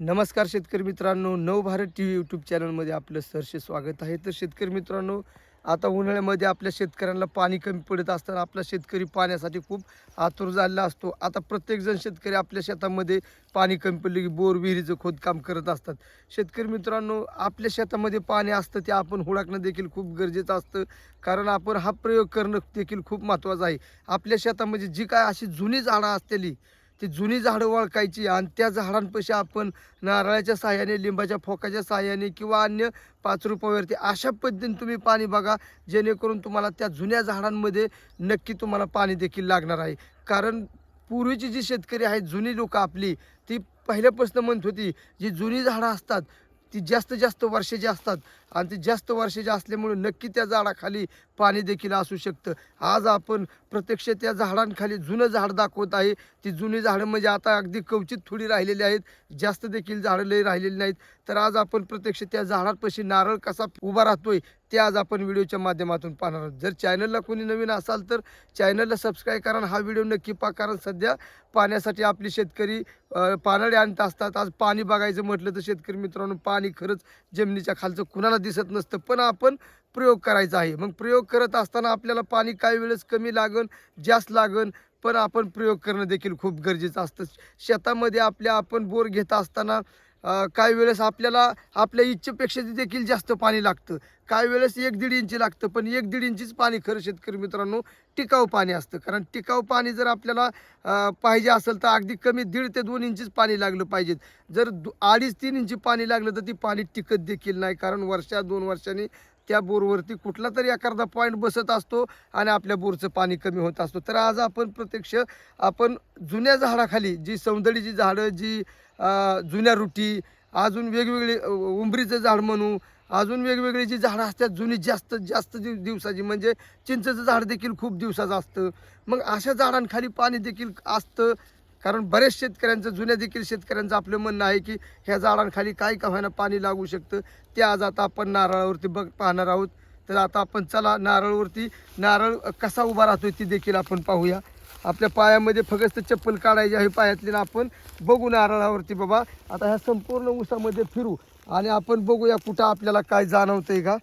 नमस्कार शेतकरी मित्रांनो नव भारत टी व्ही यूट्यूब चॅनलमध्ये आपलं सरसे स्वागत आहे. तर शेतकरी मित्रांनो आता उन्हाळ्यामध्ये आपल्या शेतकऱ्यांना पाणी कमी पडत असताना आपला शेतकरी पाण्यासाठी खूप आतुर झालेला असतो. आता प्रत्येकजण शेतकरी आपल्या शेतामध्ये पाणी कमी पडले की बोर विहिरीचं खोदकाम करत असतात. शेतकरी मित्रांनो आपल्या शेतामध्ये पाणी असतं ते आपण हुडाकणं देखील खूप गरजेचं असतं. कारण आपण हा प्रयोग करणं देखील खूप महत्त्वाचं आहे. आपल्या शेतामध्ये जी काय अशी जुनी झाडं असलेली ती जुनी झाडं ओळखायची आणि त्या झाडांपाशी आपण नारळाच्या साह्याने लिंबाच्या फोकाच्या साह्याने किंवा अन्य पाच रुपयावरती अशा पद्धतीने तुम्ही पाणी बघा जेणेकरून तुम्हाला त्या जुन्या झाडांमध्ये नक्की तुम्हाला पाणी देखील लागणार आहे. कारण पूर्वीची जी शेतकरी आहेत जुनी लोकं आपली ती पहिल्यापासून म्हणत होती जी जुनी झाडं असतात ती जास्त जास्त वर्षाची असतात आणि ती जास्त वर्षाची असल्यामुळे नक्की त्या झाडाखाली पाणी देखील असू शकतं. आज आपण प्रत्यक्ष त्या झाडांखाली जुनं झाड दाखवत आहे. ती जुनी झाडं म्हणजे आता अगदी कवचित थोडी राहिलेली आहेत. जास्त देखील झाडं लई राहिलेली नाहीत. तर आज आपण प्रत्यक्ष त्या झाडापाशी नारळ कसा उभा राहतोय ते आज आपण व्हिडिओच्या माध्यमातून पाहणार आहोत. जर चॅनलला कोणी नवीन असाल तर चॅनलला सबस्क्राईब करा हा व्हिडिओ नक्की पा कारण सध्या पाण्यासाठी आपली शेतकरी अ, आणत असतात. आज पाणी बघायचं म्हटलं तर शेतकरी मित्रांनो पाणी खरंच जमिनीच्या खालचं कुणाला दिसत नसतं पण आपण प्रयोग करायचा आहे. मग प्रयोग करत असताना आपल्याला पाणी काही वेळेस कमी लागन जास्त लागन पण आपण प्रयोग करणं देखील खूप गरजेचं असतं. शेतामध्ये आपल्या आपण बोर घेत असताना काही वेळेस आपल्याला आपल्या इच्छेपेक्षा देखील जास्त पाणी लागतं. काही वेळेस एक दीड इंची लागतं पण एक दीड इंचीच पाणी खरं शेतकरी मित्रांनो टिकाऊ पाणी असतं. कारण टिकाऊ पाणी जर आपल्याला पाहिजे असेल तर अगदी कमी दीड ते दोन इंचीच पाणी लागलं पाहिजे जर दु- अडीच तीन इंची पाणी लागलं तर ती पाणी टिकत देखील नाही. कारण वर्षा दोन वर्षांनी त्या बोरवरती कुठला तरी एखादा पॉईंट बसत असतो आणि आपल्या बोरचं पाणी कमी होत असतो. तर आज आपण प्रत्यक्ष आपण जुन्या झाडाखाली जी सौंदर्याची झाडं जी जुन्या रुटी अजून वेगवेगळे उंबरीचं झाड म्हणू अजून वेगवेगळी जी झाडं असतात जुनी जास्त जास्त दिव दिवसाची म्हणजे चिंचेचं झाड देखील खूप दिवसाचं असतं. मग अशा झाडांखाली पाणी देखील असतं कारण बऱ्याच शेतकऱ्यांचं जुन्या देखील शेतकऱ्यांचं आपलं म्हणणं आहे की ह्या झाडांखाली काय का व्हायला पाणी लागू शकतं ते आज आता आपण नारळावरती बघ पाहणार आहोत. तर आता आपण चला नारळवरती नारळ कसा उभा राहतोय ती देखील आपण पाहूया. आपल्या पायामध्ये फक्त चप्पल काढायची आहे पायातली ना आपण बघू नारळावरती बाबा. आता ह्या संपूर्ण उसामध्ये फिरू आणि आपण बघूया कुठं आपल्याला काय जाणवतंय का.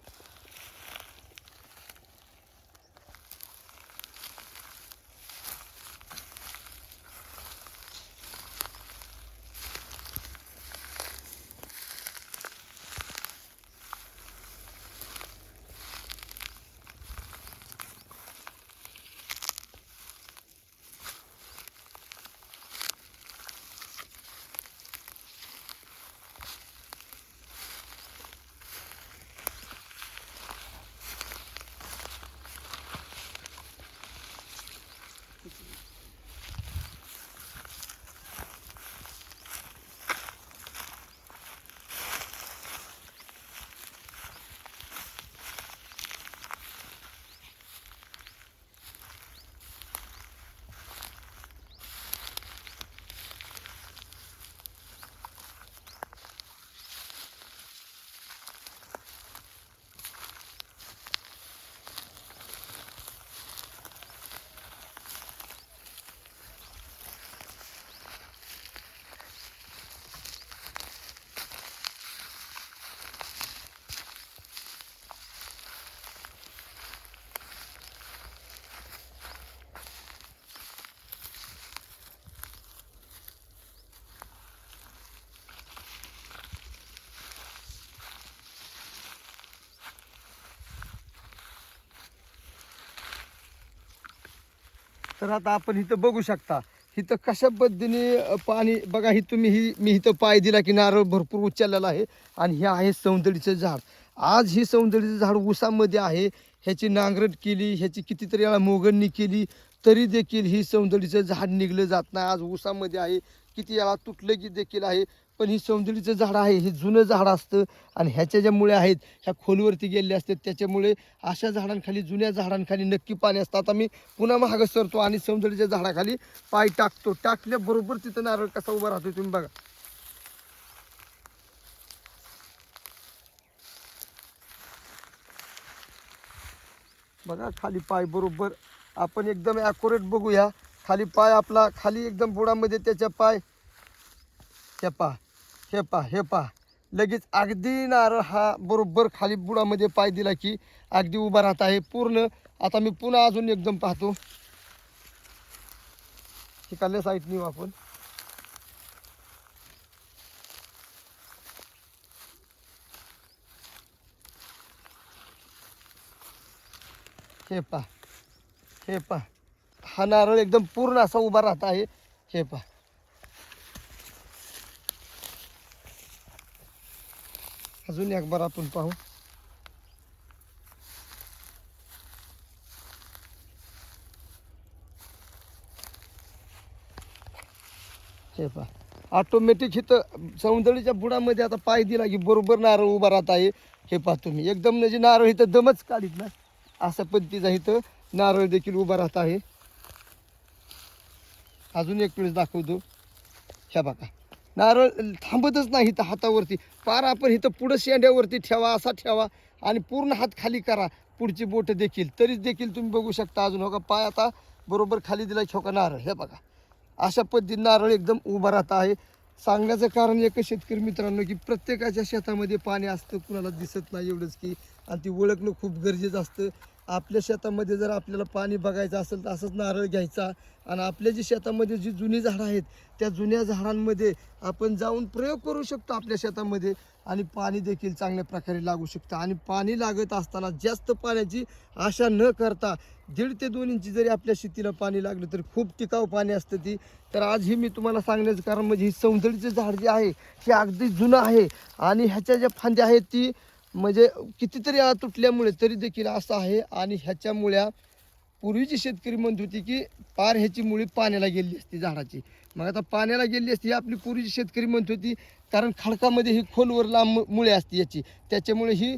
तर आता आपण इथं बघू शकता इथं कशा पद्धतीने पाणी बघा ही तुम्ही ही मी इथं पाय दिला की नारळ भरपूर उचललेला आहे आणि हे आहे सौंदर्याचं झाड. आज ही सौंदर्याचं झाड ऊसामध्ये आहे ह्याची नांगरट केली ह्याची कितीतरी वेळा मोगणणी केली तरी देखील ही सौंदर्याचं झाड निघलं जात नाही. आज ऊसामध्ये आहे किती वेळा तुटलं की देखील आहे. पण ही सौंदर्याचं झाड आहे हे जुनं झाड असतं आणि ह्याच्या ज्या मुळे आहेत ह्या खोलवरती गेलेले असतात त्याच्यामुळे अशा झाडांखाली जुन्या झाडांखाली नक्की पाणी असतं. आता मी पुन्हा महाग सरतो आणि सौंदर्याच्या झाडाखाली पाय टाकतो. टाकल्याबरोबर तिथं नारळ कसा उभा राहतो तुम्ही बघा. बघा खाली पाय बरोबर. आपण एकदम ॲक्युरेट बघूया. खाली पाय आपला खाली एकदम बुडामध्ये त्याच्या पाय त्या पा हे पा हे पा. लगेच अगदी नारळ हा बरोबर खाली बुडामध्ये पाय दिला की अगदी उभा राहत आहे पूर्ण. आता मी पुन्हा अजून एकदम पाहतो. तिकडल्या साईट नेऊ आपण. हे पा हे पा. हा नारळ एकदम पूर्ण असा उभा राहत आहे. हे पा. अजून एक बार आपण पाहू. हे पहा. ऑटोमॅटिक इथं सौंदर्याच्या बुडामध्ये आता पाय दिला की बरोबर नारळ उभा राहत आहे. हे पहा तुम्ही. एकदम म्हणजे नारळ इथं दमच काढीत ना अशा पद्धतीचा इथं नारळ देखील उभा राहत आहे. अजून एक वेळेस दाखवतो. ह्या बघा. नारळ थांबतच नाही इथं हातावरती. पार आपण इथं पुढं शेंड्यावरती ठेवा असा ठेवा. आणि पूर्ण हात खाली करा. पुढची बोट देखील. तरीच देखील तुम्ही बघू शकता अजून. हो का पाय आता बरोबर खाली दिला छोका का नारळ. हे बघा. अशा पद्धतीने नारळ एकदम उभा राहत आहे. सांगण्याचं कारण एक शेतकरी मित्रांनो की प्रत्येकाच्या शेतामध्ये पाणी असतं कुणाला दिसत नाही एवढंच की आणि ती ओळखणं खूप गरजेचं असतं. आपल्या शेतामध्ये जर आपल्याला पाणी बघायचं असेल तर असंच नारळ घ्यायचा. आणि आपल्या जी शेतामध्ये जी जुनी झाडं आहेत त्या जुन्या झाडांमध्ये आपण जाऊन प्रयोग करू शकतो आपल्या शेतामध्ये. आणि पाणी देखील चांगल्या प्रकारे लागू शकतं. आणि पाणी लागत असताना जास्त पाण्याची आशा न करता दीड ते दोन इंची जरी आपल्या शेतीला पाणी लागलं तर खूप टिकाऊ पाणी असतं ती. तर आज ही मी तुम्हाला सांगण्याचं कारण म्हणजे ही सौंदर्याचं झाड जे आहे हे अगदी जुनं आहे. आणि ह्याच्या ज्या फांद्या आहेत ती म्हणजे कितीतरी वेळा तुटल्यामुळे तरी देखील असं आहे. आणि ह्याच्यामुळे पूर्वीची शेतकरी म्हणत होती की पार ह्याची मुळी पाण्याला गेली असती झाडाची. मग आता पाण्याला गेली असती ही आपली पूर्वीची शेतकरी म्हणत होती कारण खडकामध्ये ही खोलवर लांब मुळे असते याची. त्याच्यामुळे ही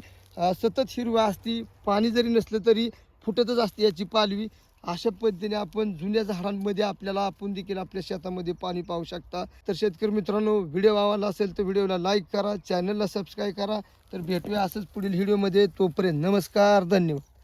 सतत हिरवा असती पाणी जरी नसलं तरी फुटतच असते याची पालवी. अशा पद्धतीने आपण जुन्या झाडांमध्ये आपल्याला आपण देखील आपल्या शेतामध्ये पाणी पाहू शकता. तर शेतकरी मित्रांनो व्हिडिओ आवडला असेल तर व्हिडिओला लाईक करा चॅनलला सबस्क्राईब करा. तर भेटूया असंच पुढील व्हिडिओमध्ये तोपर्यंत नमस्कार धन्यवाद.